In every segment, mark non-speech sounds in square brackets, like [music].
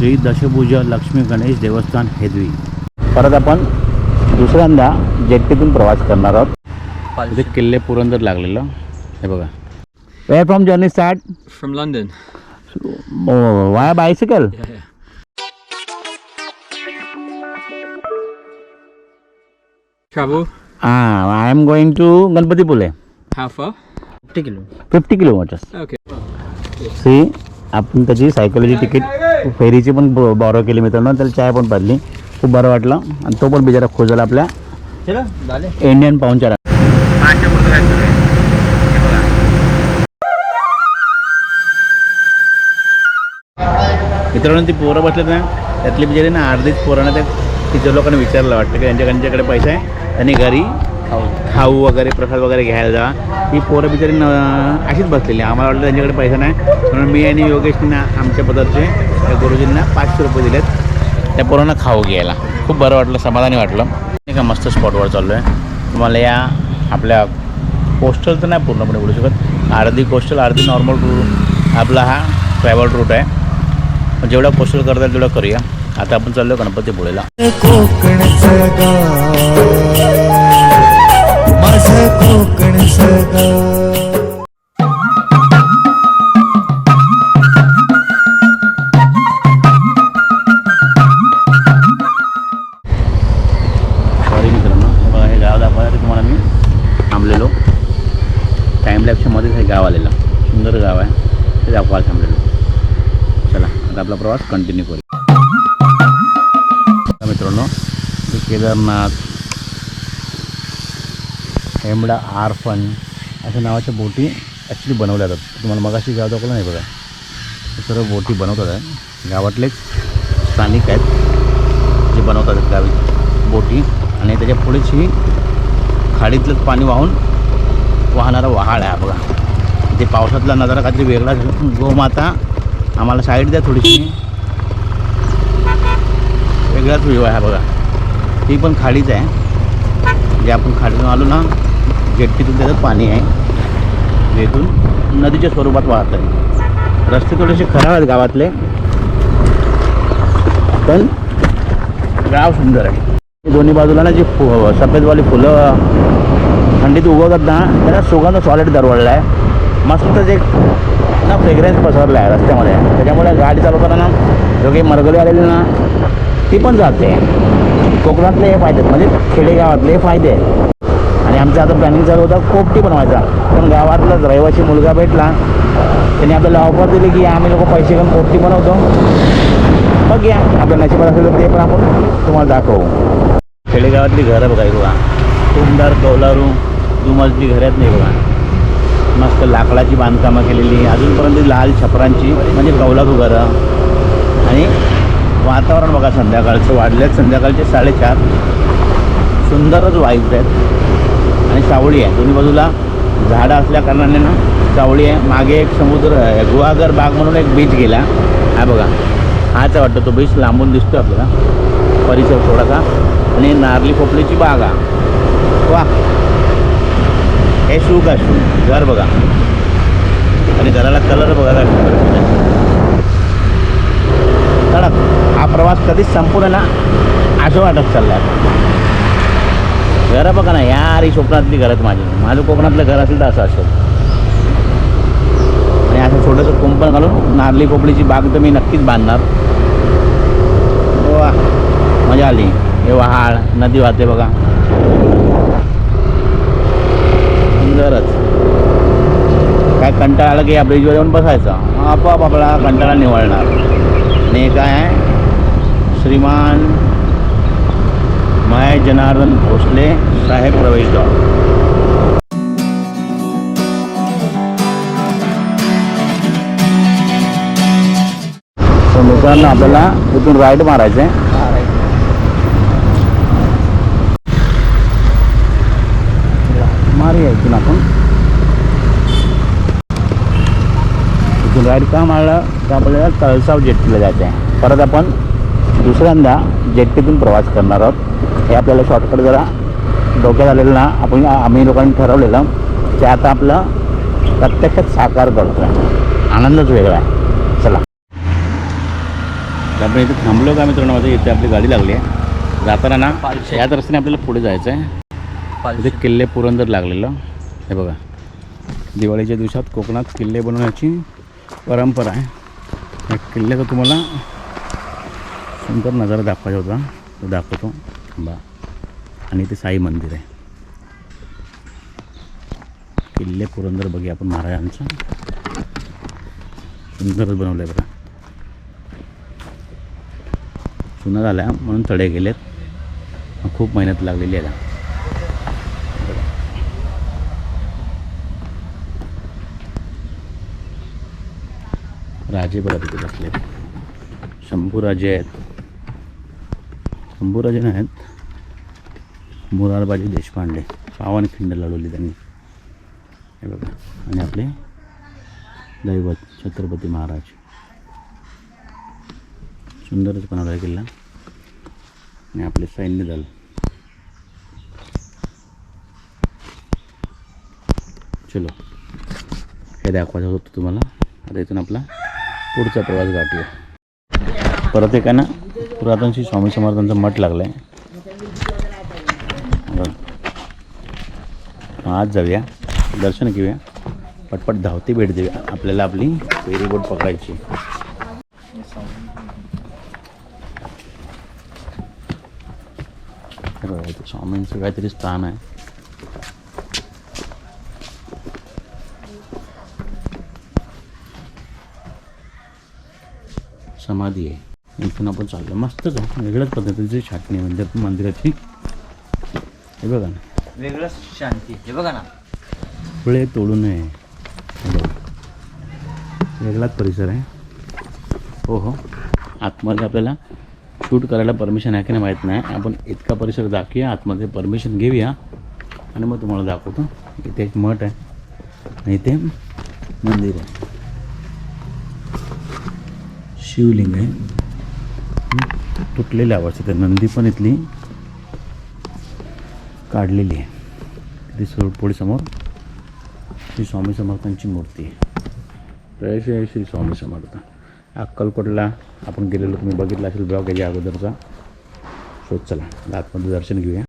श्री दशभुजा लक्ष्मी गणेश देवस्थान हेदवी परत आपण दुसऱ्यांदा जेट्टीतून प्रवास करणार आहोत इथे किल्ले पुरंदर लागलेलं हे बघा where from journey start From London. Why bicycle. Travel? हां I am going to Ganpatipule How far? 50 kilo. Fifty kilometres Okay. See आपण त्याची सायकलची तिकीट फेरीची पण बॉरो केली मित्रांनो त्याला चाय पण पाजली खूप बरं वाटलं. आणि तो पण बिचारा खोजला आपल्या चलो डाले इंडियन पाहुणचार मित्रांनो ती पोरं बसलेत ना त्यातली बिचारी ना अर्धीच पोरांना त्या तिच्या लोकांना विचारलं वाटतं की त्यांच्या त्यांच्याकडे पैसा आहे त्यांनी घरी खाऊ वगैरे प्रसाद वगैरे घ्यायला जा. ही पोरं बिचारी न अशीच बसलेली. आम्हाला वाटलं त्यांच्याकडे पैसा नाही. म्हणून मी आणि योगेशना आमच्या पदार्थचे त्या गुरुजींना पाचशे रुपये दिलेत. त्या पोरांना खाऊ घ्यायला. खूप बरं वाटलं समाधानी वाटलं. एका मस्त स्पॉटवर चाललो आहे तुम्हाला या आपल्या कोस्टल तर नाही पूर्णपणे बोलू शकत. अर्धी कोस्टल अर्धी नॉर्मल रूट आपला हा ट्रॅव्हल रूट आहे. जेवढा कोस्टल करता येईल तेवढं करूया. आता आपण चाललो गणपतीपुळेला. कोकणचं थांबलेलो. टाईम लॅपच्या मध्येच हे गाव आलेलं. सुंदर गाव आहे. ते दाखवायला थांबलेलो. चला आता आपला प्रवास कंटिन्यू करू मित्रांनो केदारनाथ आरफन अशा नावाच्या बोटी ॲक्च्युली बनवल्या जातात. तुम्हाला मगाशी गाव दाखवलं नाही बघा. सर्व बोटी बनवतात आहे गावातलेच स्थानिक आहेत जे बनवतात गावी बोटी. आणि त्याच्या पुढेची खाडीतलंच पाणी वाहून वाहणारा वहाळ आहे बघा. ते पावसातला नजारा काहीतरी वेगळाच गोमाता आम्हाला साईड द्या थोडीशी. वेगळाच व्ह्यू आहे बघा. ती पण खाडीच आहे. जे आपण खाडीतून आलो ना जेट्टीतून त्याचं पाणी आहे. येथून नदीच्या स्वरूपात वाहत आहे. रस्ते थोडेसे खराब आहेत गावातले. पण गाव सुंदर आहे. दोन्ही बाजूला ना जी फु सफेदवाली फुलं थंडीत उगवतात ना त्याला सुगंध सॉलिड दरवळला आहे मस्तच एक ना फ्रेग्रन्स पसरला आहे रस्त्यामध्ये. त्याच्यामुळे गाडी चालवताना ना जो काही मरगडी आलेली ना ती पण जाते. कोकणातले हे फायदे आहेत. म्हणजे खेडेगावातले हे फायदे आहेत. आमचं आता प्लॅनिंग चालू होता. कोपटी बनवायचा. पण गावातलाच रहिवासी मुलगा भेटला. त्यांनी आपल्याला ऑफर दिली की आम्ही लोक पैसे घेऊन कोपटी बनवतो. बघूया आपल्या नशिबात असेल तर ते पण आपण तुम्हाला दाखवू. खेडेगावातली घरं बघा बघा. टुमदार कौलारू दुमजली घरं आहेत नाही बघा. मस्त लाकडाची बांधकामं केलेली. अजूनपर्यंत लाल छपरांची म्हणजे कौलारू घरं. आणि वातावरण बघा संध्याकाळचं. वाढलेत संध्याकाळचे साडेचार. सुंदरच वाईफ आहेत. आणि सावळी आहे. दोन्ही बाजूला झाडं असल्या कारणाने ना सावळी आहे. मागे एक समुद्र आहे, गुहागर बाग म्हणून एक बीच गेला. हा बघा. हाच वाटतो वाटतं तो बीच लांबून दिसतो आपल्याला. परिसर थोडासा. आणि नारली पोपलीची बाग आहे. वा हे शू का शू घर बघा. आणि घराला कलर बघा काय कडक हा प्रवास कधीच संपूर्ण ना? असं वाटत चालला घरं बघा ना यार ही स्वप्नातली घरं आहेत माझी. माझं कोकणातलं घर असेल तर असं असेल. आणि असं छोटंसं कुंपण घालून नारली पोपळीची बाग तर मी नक्कीच बांधणार. वा मजा आली. हे वहाळ नदी वाहते बघा. सुंदरच. काय कंटाळा आला की या ब्रिजवर येऊन बसायचं? आपोआप आपला कंटाळा निवळणार. आणि काय आहे? श्रीमान माय जनार्दन भोसले साहेब प्रवेशद्वार तर मित्रांनो आपल्याला इथून राईट मारायचं आहे मारूया इथून आपण. इथून राईट का मारलं? तर आपल्याला तळसाव जेट्टीला जायचं आहे परत आपण दुसऱ्यांदा जेट्टीतून प्रवास करणार आहोत. हे आपल्याला शॉर्टकट जरा डोक्यात आलेलं ना आपण आम्ही लोकांनी ठरवलेलं ते आता आपलं प्रत्यक्षात साकार करतो आहे आनंदच वेगळा आहे. चला. तर आपण इथे थांबलो का मित्रांनो? माझं इथे आपली गाडी लागली आहे. जाताना ना याच रस्त्याने आपल्याला पुढे जायचं आहे इथे किल्ले पुरंदर लागलेलं. हे बघा. दिवाळीच्या दिवसात कोकणात किल्ले बनवण्याची परंपरा आहे. या किल्ल्याचा तुम्हाला सुंदर नजारा दाखवायचा होता. तो दाखवतो. खांबा आणि ते साई मंदिर आहे. किल्ले पुरंदर बघूया आपण महाराजांचं. सुंदरच बनवलं आहे बघा. जुना झाल्या म्हणून तडे गेलेत. खूप मेहनत लागलेली आहे. राजे बघा तिथे बसलेत. शंभूराजे आहेत. शंभूराजे नाही आहेत मुरारबाजी देशपांडे. पावनखिंड लढवली त्यांनी. हे बघा. आणि आपले दैवत छत्रपती महाराज. सुंदरच बनवला आहे किल्ला आणि आपले सैन्य दल. चलो. हे दाखवायचं होतं तुम्हाला. आता इथून आपला पुढचा प्रवास गाठूया. परत एका ना पुरातन श्री स्वामी समर्थांचं मठ लागलं आहे आज जाऊया. दर्शन घेऊया. पटपट धावती भेट देऊया. आपल्याला आपली फेरी बोट पकडायची. स्वामींचं काहीतरी स्थान आहे. समाधी आहे. इथून आपण चाललो. मस्तच वेगळ्याच पद्धतीची छाटणी आहे म्हणजे मंदिराची. हे बघा ना. वेगळंच शांती. हे बघा ना. फुले तोडू नये. हे बघा. वेगळाच परिसर आहे. हो हो. आतमध्ये आपल्याला शूट करायला परमिशन आहे की नाही माहीत नाही. आपण इतका परिसर दाखवूया. आतमध्ये परमिशन घेऊया. आणि मग तुम्हाला दाखवतो. इथे एक मठ आहे. आणि इथे मंदिर आहे. शिवलिंग आहे. तुटलेल्या अवस्थेत आहे. नंदी पण इथली काढलेली आहे. ती सोडपोळीसमोर श्री स्वामी समर्थांची मूर्ती आहे. जय जय श्री स्वामी समर्थ. अक्कलकोटला आपण गेलेलो तुम्ही बघितलं असेल ब्लॉग याच्या अगोदरचा. शोध चला. आतमध्ये दर्शन घेऊया.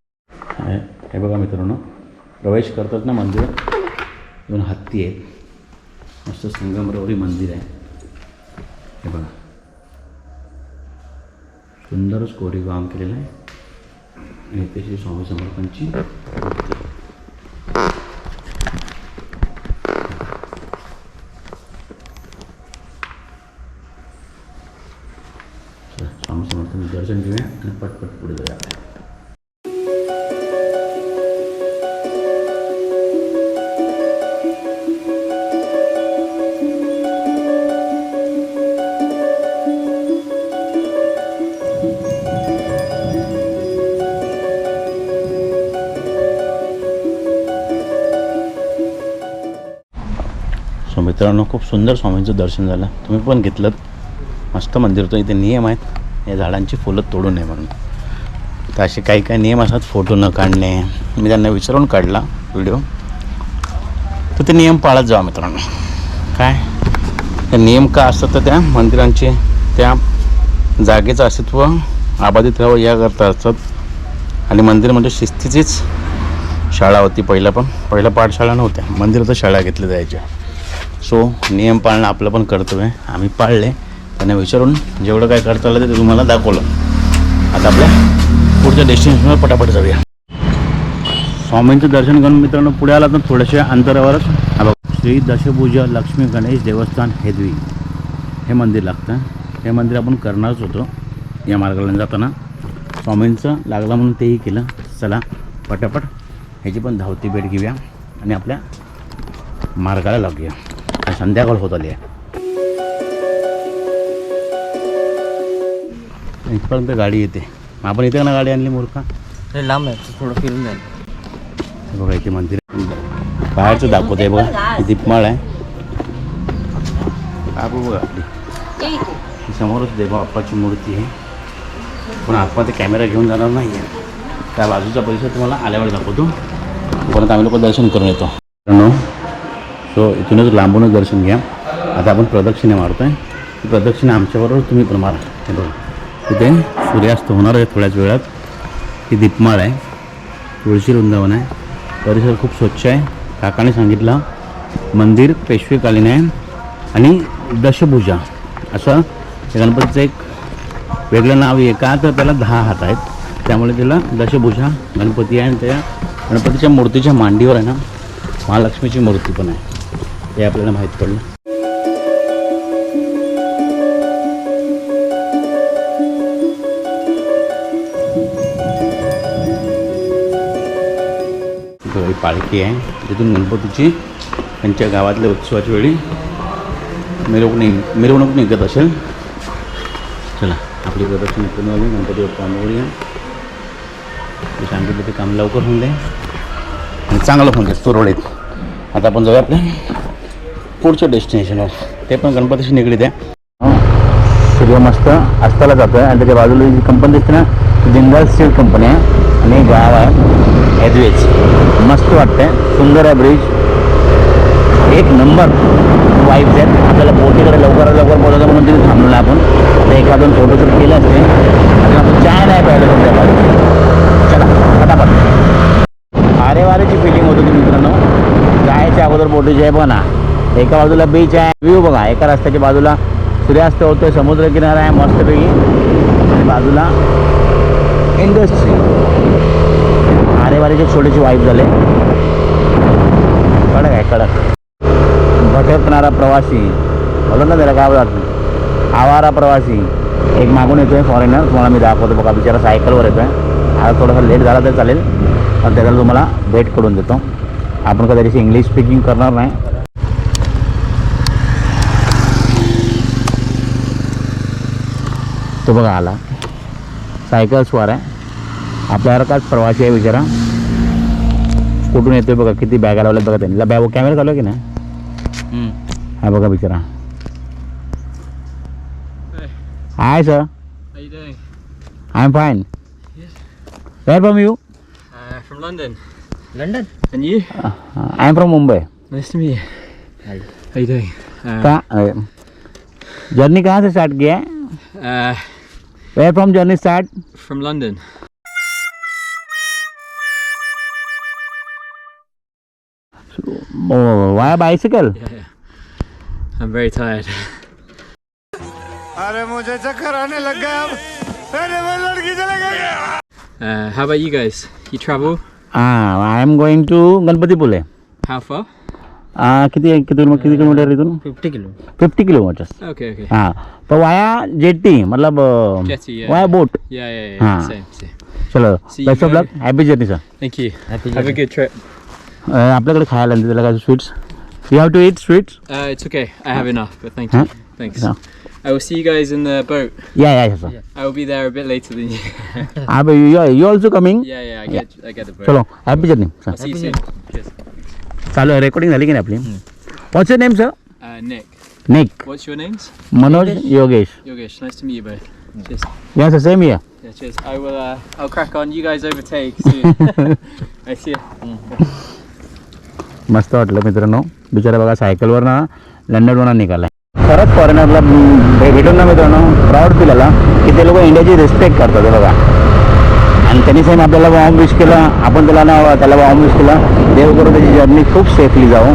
हे हे बघा मित्रांनो प्रवेश करतात ना मंदिर. दोन हत्ती आहेत. मस्त संगमरवरी मंदिर आहे. हे बघा. सुंदरच कोरीव काम केलेलं आहे. आणि इथे श्री स्वामी समर्थांची सो मित्रांनो खूप सुंदर स्वामींचं दर्शन झालं. तुम्ही पण घेतलं मस्त मंदिर होतं. इथे नियम आहेत. या झाडांची फुलं तोडू नये म्हणून. तर असे काही काही नियम असतात. फोटो न काढणे. मी त्यांना विचारून काढला व्हिडिओ. तर ते नियम पाळत जावा मित्रांनो. काय? ते नियम का असतात तर त्या? मंदिरांचे त्या जागेचं अस्तित्व अबाधित राहावं याकरता असतात. आणि मंदिर म्हणजे शिस्तीचीच शाळा होती पहिला पण. पहिल्या पाठशाळा नव्हत्या. मंदिरात शाळा घेतल्या जायच्या. सो नियम पाळणं आपलं पण कर्तव्य आहे. आम्ही पाळले. त्यांना विचारून जेवढं काय करता आलं ते तुम्हाला दाखवलं. आता आपल्या पुढच्या डेस्टिनेशनवर पटापट जाऊया. स्वामींचं दर्शन करून मित्रांनो पुढे आला तर थोड्याशा अंतरावरच. आलो श्री दशभुजा लक्ष्मी गणेश देवस्थान हेदवी. हे मंदिर लागतं. हे मंदिर आपण करणारच होतो. या मार्गाला जाताना स्वामींचं लागलं म्हणून तेही केलं. चला पटापट. ह्याची पण धावती भेट घेऊया आणि आपल्या मार्गाला लागूया. आता संध्याकाळ होत आली आहे इथपर्यंत गाडी येते मग आपण इथे ना गाडी आणली मूर्खा लांब आहे थोडं फिरून जाईल बघा इथे मंदिर बाहेरचं दाखवते बघा ही दीपमाळ आहे बाबू बघा आपली ही समोरच देवा बाप्पाची मूर्ती आहे पण आतमध्ये कॅमेरा घेऊन जाणार नाही आहे त्या बाजूचा परिसर तुम्हाला आल्यावर दाखवतो परत आम्ही लोक दर्शन करून येतो सो इथूनच लांबूनच दर्शन घ्या. आता आपण प्रदक्षिणे मारतो आहे प्रदक्षिणा आमच्याबरोबर तुम्ही पण मारा. हे बघा. तिथे सूर्यास्त होणार आहे थोड्याच वेळात. ही दीपमाळ आहे. तुळशी वृंदावन आहे. परिसर खूप स्वच्छ आहे. काकाने सांगितलं मंदिर पेशवेकालीन आहे आणि दशभुजा. असं त्या गणपतीचं एक वेगळं नाव आहे. का तर त्याला दहा हात आहेत. त्यामुळे त्याला दशभुजा गणपती आहे आणि त्या गणपतीच्या मूर्तीच्या मांडीवर आहे ना महालक्ष्मीची मूर्ती पण आहे. हे आपल्याला माहीत पडलं. पालखी आहे. तिथून गणपतीची त्यांच्या गावातल्या उत्सवाच्या वेळी मिरवणूक मिरवणूक निघत असेल. चला आपली प्रदर्शन पूर्ण झाली. गणपती बाप्पा मोरया ते सांगितलं ते काम लवकर होऊन दे आणि चांगलं होऊन दे सुरळीत. आता आपण जाऊया आपल्या पुढच्या डेस्टिनेशनवर ते पण गणपतीशी निगडीत आहे. हो. सूर्य मस्त. अस्ताला जातो आहे आणि त्याच्या बाजूला जी कंपनी दिसते ना ती जिंदाल स्टील कंपनी आहे. आणि गाव आहे ॲडवेज मस्त वाटतंय. सुंदर आहे ब्रिज एक नंबर वाईब्स आहेत आपल्याला बोटीकडे लवकरात लवकर बोलायचं म्हणून तिथे थांबलो आपण. आता एका दोन फोटोशूट केले असते. आणि आपण चाय नाही पाहिलं संध्याकाळी चला फटाफट आरे वारेची फिलिंग होत होती मित्रांनो. जायच्या अगोदर बोटीची आहे बघा ना एका बाजूला बीच आहे व्ह्यू बघा. एका रस्त्याच्या बाजूला सूर्यास्त होतोय समुद्र किनारा आहे मस्तपैकी. आणि बाजूला इंडस्ट्री आरेवारीचे छोटेसे वाईफ झाले. कडक आहे कडक. भटकणारा प्रवासी. बोलत ना त्याला काय बोलतात आवारा प्रवासी. एक मागून येतोय फॉरेनर तुम्हाला मी दाखवतो बघा बिचारा सायकलवर येतोय. आता थोडासा लेट झाला तर चालेल. पण त्याला तुम्हाला भेट करून देतो. आपण कधी इंग्लिश स्पीकिंग करणार नाही. तो बघा आला सायकल स्वार आहे आपल्यासारखाच प्रवासी आहे बिचारा कुठून येतोय बघा किती बॅगा लावल्यात बघा त्यांनी बॅग कॅमेरा चालू आहे की नाही हा बघा बिचारा hi sir? I am fine where from you. London? And you? I am from Mumbai Nice to meet you. Hi. How you doing? Uh, का जर्नी कहाँ से स्टार्ट किया है uh, Where from journey start from London. Via bicycle Yeah, yeah. I'm very tired. अरे मुझे चक्कर आने लग गया अब अरे मैं लड़की चले गया Uh, how about you guys? You travel? हां I am going to Ganpatipule How far? आ, किती किती किती किलोमीटर इथून 50 kilo. Fifty kilometres Okay, okay. हाँ तो वाया जेटी मतलब अ, Jetty, yeah. Via boat Yeah, yeah, yeah. हाँ. Same, same. चलो See best you of luck happy journey sir Thank you. Have a good trip. आपल्याकडे खायला नाही त्याला काय sweets you have to eat sweets Uh, it's okay. I have enough, but thank Huh? Thanks. No. I will see you guys in the boat. या या sir I will be there a bit later than you. आप you you also coming yeah, yeah. I get, I get the boat. चलो happy journey I'll see you soon. Cheers. चालू आहे recording झाली की नाही आपली what's name sir Nick. Nick What's your names? Manoj Yogesh Yogesh. Nice to meet you both. Cheers. या sir same या Yeah, cheers. I will. Uh, I'll crack on. You guys overtake soon. [laughs] I see you. [laughs] मस्त वाटलं मित्रांनो बिचारा बघा सायकलवर ना लंडनवरून निघाला खरंच फॉरेनरला भेटून ना मित्रांनो प्राऊड फील आला की ते लोक इंडियाची रिस्पेक्ट करतात हे बघा त्यांनी सेम आपल्याला वॉम विश केला. आपण त्याला ना त्याला वॉम विश केला. देव करून त्याची जर्नी खूप सेफली जाऊ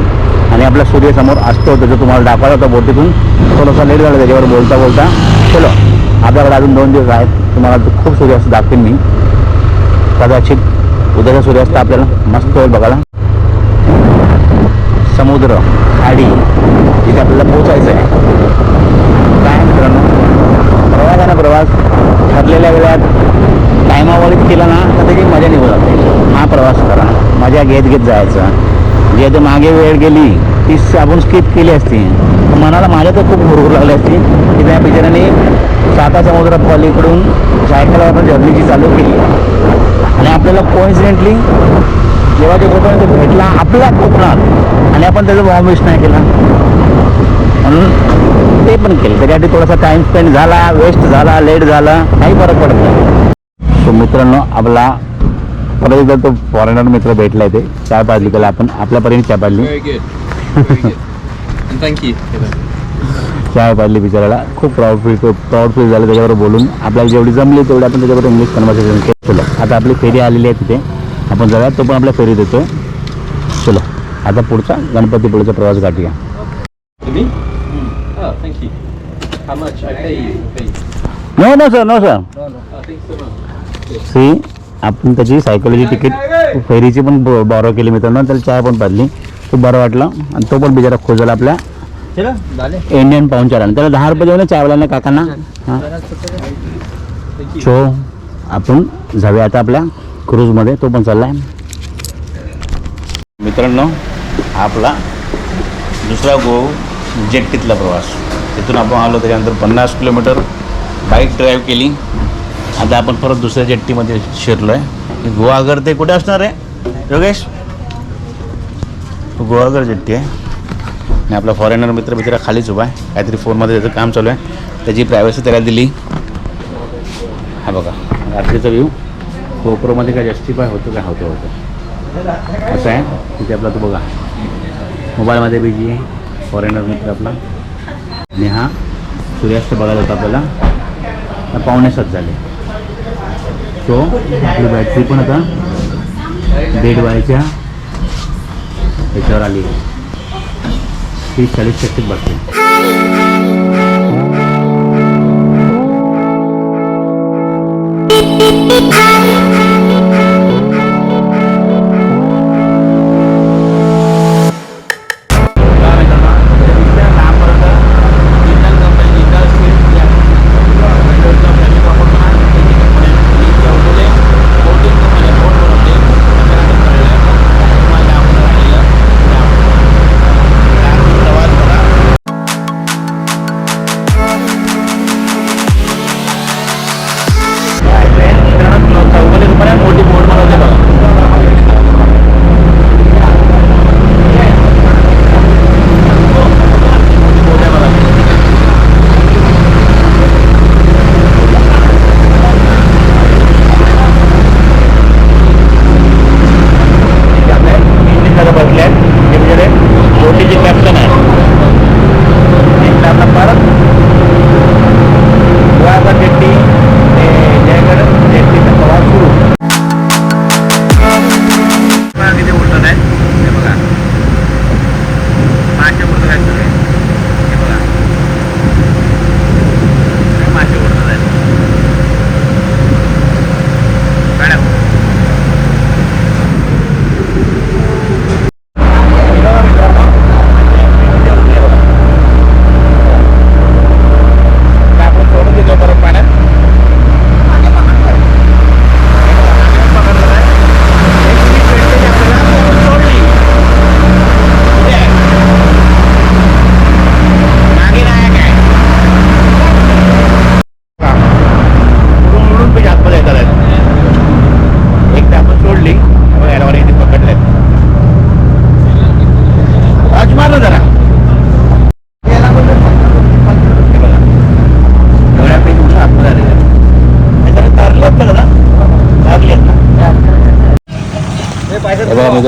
आणि आपला सूर्य समोर असतो. त्याचं तुम्हाला दाखवला होता बोटीतून. थोडासा लेट झाला त्याच्यावर बोलता बोलता. चलो आपल्याकडे अजून दोन दिवस आहेत. तुम्हाला खूप सूर्यास्त दाखवेन मी. कदाचित उद्याचा सूर्यास्त आपल्याला मस्त होईल बघायला. समुद्र खाडी तिथे आपल्याला पोचायचं आहे. काय मित्रांनो? प्रवास आहे ना प्रवास? ठरलेल्या वेळात टायमावरच केला ना तर त्याची मजा निघून जाते. हा प्रवास करा. मजा घेत घेत जायचं. जे ते मागे वेळ गेली ती आपण स्किप केली असती. मनाला माझ्या तर खूप हुरहुर लागली असती. की त्या बिचाराने साता समुद्र पलीकडून सायकलवर जर्नीची चालू केली. आणि आपल्याला कोइन्सिडेंटली जेव्हा ते कोकण भेटला आपल्या कोकणात. आणि आपण त्याचा वॉमिश नाही केला. म्हणून ते पण केलं. त्याच्यासाठी थोडासा टाइम स्पेंड झाला वेस्ट झाला लेट झाला काही फरक पडत नाही. सो मित्रांनो आपला परत एकदा तो फॉरेनर मित्र भेटला पाजली आपण आपल्या परीने चाय पाजली. Good. Very good. And thank you. चाय पाडली बिचाराला. खूप प्राऊड फील प्राऊड फील झालं त्याच्याबरोबर बोलून. आपल्याला जेवढी जमली तेवढी आपण त्याच्याबरोबर इंग्लिश कन्व्हर्सेशन केलं. आता आपली फेरी आलेली आहे तिथे. आपण जाऊया तो पण आपल्या फेरी देतोय. चलो आता पुढचा गणपतीपुळेचा प्रवास गाठूया. No no sir no sir see आपण त्याची सायकोलॉजी तिकीट फेरीची पण बॉरो केली मित्रांनो. त्याला चाय पण पाजली. खूप बरं वाटलं. आणि तो पण बिचारा खोज झाला आपल्या इंडियन पाहुणचाराने त्याला दहा रुपये देऊन चायवाल्याने काकांना. हां. सो आपण जाऊया आता आपल्या क्रूजमध्ये तो पण चाललाय. मित्रांनो हा आपला दुसरा गो जेट्टीतला प्रवास. तिथून आपण आलो त्याच्यानंतर पन्नास किलोमीटर बाईक ड्राईव्ह केली. आता आपण परत दुसऱ्या जेट्टीमध्ये शिरलो आहे गोवागर ते कुठे असणार आहे? योगेश? गोवागर जेट्टी आहे. आणि आपला फॉरेनर मित्र मित्र खालीच उभा आहे. काहीतरी फोनमध्ये त्याचं काम चालू आहे. त्याची प्रायव्हसी त्याला दिली. हा बघा रात्रीचा व्ह्यू कोपरोमध्ये काय जस्टिफाय होतो काय? होतं होतं. असं आहे. तिथे आपला तो बघा. मोबाईलमध्ये बिजी आहे. फॉरेनर मित्र आपला. आणि हा सूर्यास्त बघायला होता आपल्याला. पाहुणे पावणे सात झाले. सो आपली बॅटरी पण आता डेड व्हायच्या याच्यावर आली. तीस चाळीस टक्केच बसते चौकोनी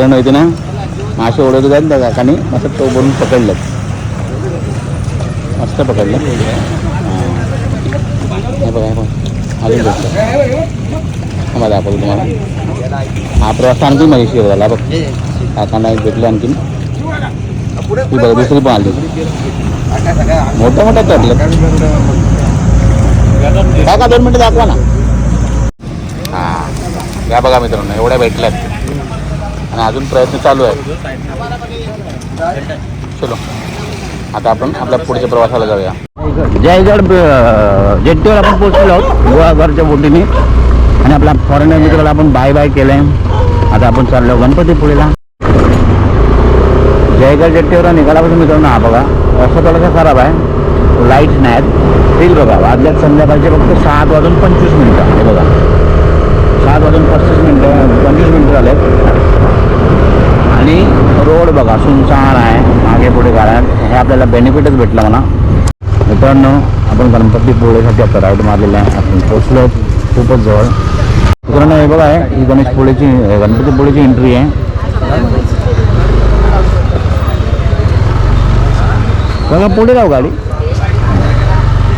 हे येते ना मासे ओढत होता त्या काकाने मस्त तो बोलून पकडलं. मस्त पकडलं. हां. बघा अजून भेटलं. मला दाखवतो तुम्हाला. हा प्रवास आणखी मजेशीर झाला. बघ. काकांना एक भेटलं आणखीन. ती बघा दुसरी पण आली. मोठ्या मोठ्या चढले काका दोन मिनटं दाखवा ना. हा. या बघा मित्रांनो एवढ्या भेटल्यात. आणि अजून प्रयत्न चालू आहे. चलो. आता आपण आपल्या पुढच्या प्रवासाला जाऊया. जयगड जेट्टीवर आपण पोहोचलो आहोत गोळाघरच्या बोटीने. आणि आपला फॉरेनर मित्राला आपण बाय बाय केलंय. आता आपण चाललो गणपतीपुळेला. जयगड जेट्टीवर निघाल्यापासून मित्रांनो हा बघा रस्ता थोडासा खराब आहे. लाईट्स नाहीत रील बघा वाजल्यात संध्याकाळचे फक्त सात वाजून पंचवीस मिनटं हे बघा. सात वाजून पस्तीस मिनटं पंचवीस मिनटं झाले आणि रोड बघा सुनसान आहे मागे पुढे गाड्या हे आपल्याला बेनिफिटच भेटलं म्हणा. मित्रांनो आपण गणपतीपुळेसाठी आता राईड मारलेलं आहे. आपण पोचलो खूपच जवळ. मित्रांनो हे बघा आहे ही गणेशपुळेची गणपतीपुळेची एंट्री आहे. बघा पुढे जाऊ गाडी.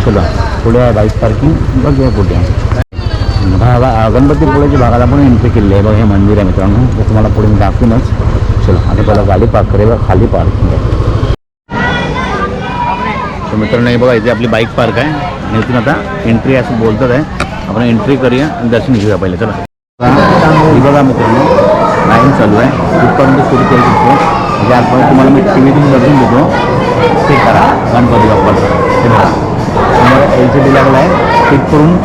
चला पुढे आहे बाईक पार्किंग बघूया पुढे भागा गणपतीपुळेच्या भागात आपण एंट्री केली आहे. बघा हे मंदिर आहे मित्रांनो. ते तुम्हाला पुढे मी दाखवूनच. असेल. आता मला गाडी पार्क करेल खाली पार्किंग आहे तर मित्रांनो हे बघा इथे आपली बाईक पार्क आहे. आणि इथून आता एंट्री असं बोलतात आहे. आपण एंट्री करूया आणि दर्शन घेऊया पहिले. चला. ही बघा मित्रांनो लाईन चालू आहे. तिथपर्यंत सुरू करू शकतो म्हणजे आजपर्यंत तुम्हाला मी टी व्हीतून दर्शन देतो. ते करा. गणपती बाप्पाचं ते बघा. समोर एल सी डी लागला आहे. क्लिक करून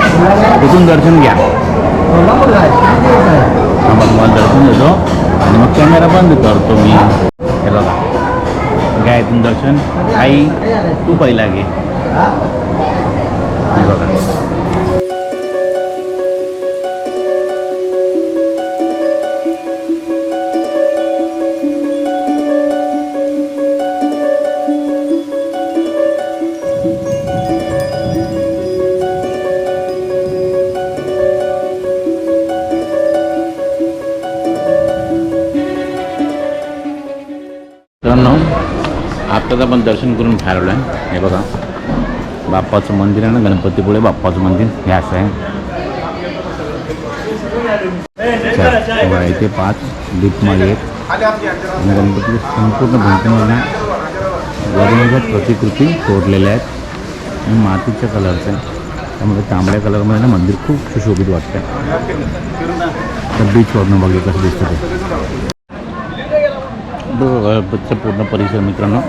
तिथून दर्शन घ्या. मग तुम्हाला दर्शन देतो. आणि मग कॅमेरा बंद करतो मी. हे बघा. दर्शन. आई तू पहिला घे. बघा. आत्ताच आपण दर्शन करून बाहेर आलो आहे हे बघा. बाप्पाचं मंदिर आहे ना गणपतीपुळे बाप्पाचं मंदिर. हे असं आहे. इथे पाच दीपमाळे आहेत आणि गणपती संपूर्ण भिंतीमध्ये ना प्रतिकृती कोरलेल्या आहेत. आणि मातीच्या कलरचं आहे त्यामुळे तांबड्या कलरमध्ये ना मंदिर खूप सुशोभित वाटतं तर बीचवरनं बघितलं कसं दिसतं ते. गणपतीचा पूर्ण परिसर मित्रांनो.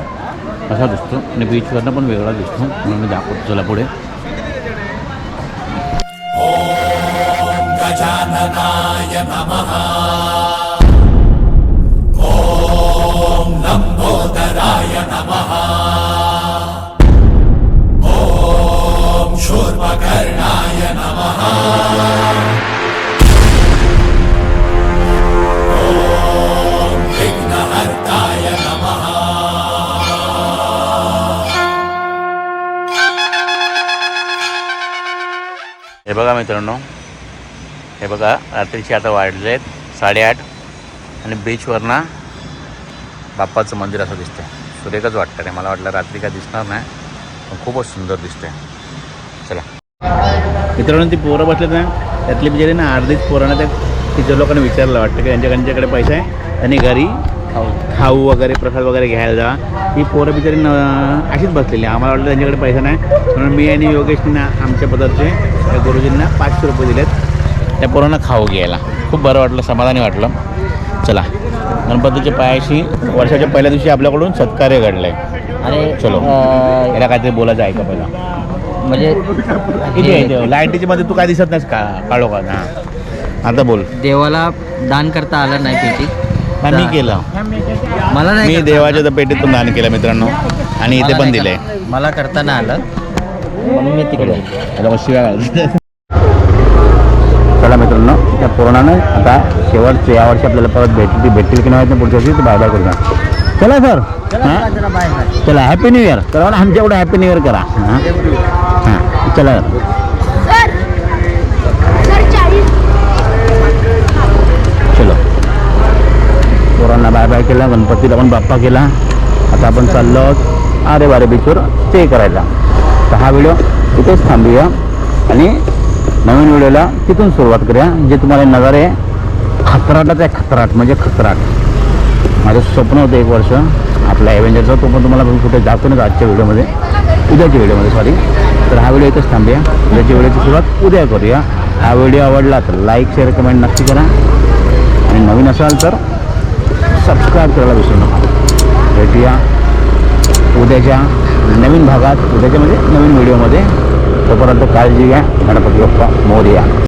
असा दिसतो. आणि बीचवरनं पण वेगळा दिसतो. म्हणून मी दाखवतो चला पुढे. हे बघा मित्रांनो. हे बघा रात्रीचे आता वाढले आहेत साडेआठ आणि बीचवरनं बाप्पाचं मंदिर असं दिसतंय. सुरेखच वाटतं रे. मला वाटलं रात्री काय दिसणार नाही पण खूपच सुंदर दिसतंय. चला. मित्रांनो ती पोरं बसलेत ना त्यातली बिचारी ना अर्धीच पोरांना त्या तिच्या लोकांना विचारलं वाटतं की यांच्या त्यांच्याकडे पैसा आहे आणि घरी खाऊ वगैरे प्रसाद वगैरे घ्यायला जा. ही पोरं बिचारी न अशीच बसलेली. आम्हाला वाटलं त्यांच्याकडे पैसा नाही. म्हणून मी आणि योगेशना आमच्या पदार्थे त्या गुरुजींना पाचशे रुपये दिलेत. त्या पोरांना खाऊ घ्यायला. खूप बरं वाटलं समाधानी वाटलं. चला. गणपतीच्या पायाशी वर्षाच्या पहिल्या दिवशी आपल्याकडून सत्कार्य घडलं आहे अरे चलो याला काहीतरी बोलायचं आहे का पहिला? म्हणजे? लाईटीच्या मध्ये तू काय दिसत नाहीस का? काळो का हां. आता बोल. देवाला दान करता आलं नाही पेटी हा, मी केलं. मला नाही मी करता देवाच्या त्या पेटीतून दान केलं मित्रांनो. आणि मला इथे पण नाही दिलंय करता- मला करता नाही आलं. म्हणून मी तिकडे. [laughs] चला मित्रांनो त्या कोरोनानं आता शेवटच्या या वर्षी आपल्याला परत भेटतील भेटतील की नाही पुढच्या वर्षी बाय बाय करूया. चला सर. हां? चला हॅपी न्यू इयर करा ना आमच्या एवढं हॅपी न्यू इयर करा. हां? हां. चला सर सर चाळीस चलो सर्वांना बाय बाय केला गणपतीला पण बाप्पा केला. आता आपण चाललो आहोत अरे बारे बीचवर स्टे करायला. तर हा व्हिडिओ इथेच थांबूया. आणि नवीन व्हिडिओला तिथून सुरुवात करूया जे तुम्हाला नजारे खतराटच आहे खतराट म्हणजे खतराट. माझं स्वप्न होतं एक वर्ष आपल्या ॲव्हेंजरचं तो पण तुम्हाला मी कुठे दाखवूनच आजच्या व्हिडिओमध्ये उद्याच्या व्हिडिओमध्ये सॉरी तर हा व्हिडिओ इथंच थांबूया. उद्याच्या व्हिडिओची सुरुवात उद्या करूया. हा व्हिडिओ आवडला तर लाईक शेअर कमेंट नक्की करा. आणि नवीन असाल तर सबस्क्राईब करायला विसरू नका. भेटूया उद्याच्या नवीन भागात उद्याच्या म्हणजे नवीन व्हिडिओमध्ये. तोपर्यंत काळजी घ्या. गणपती बाप्पा मोर्या.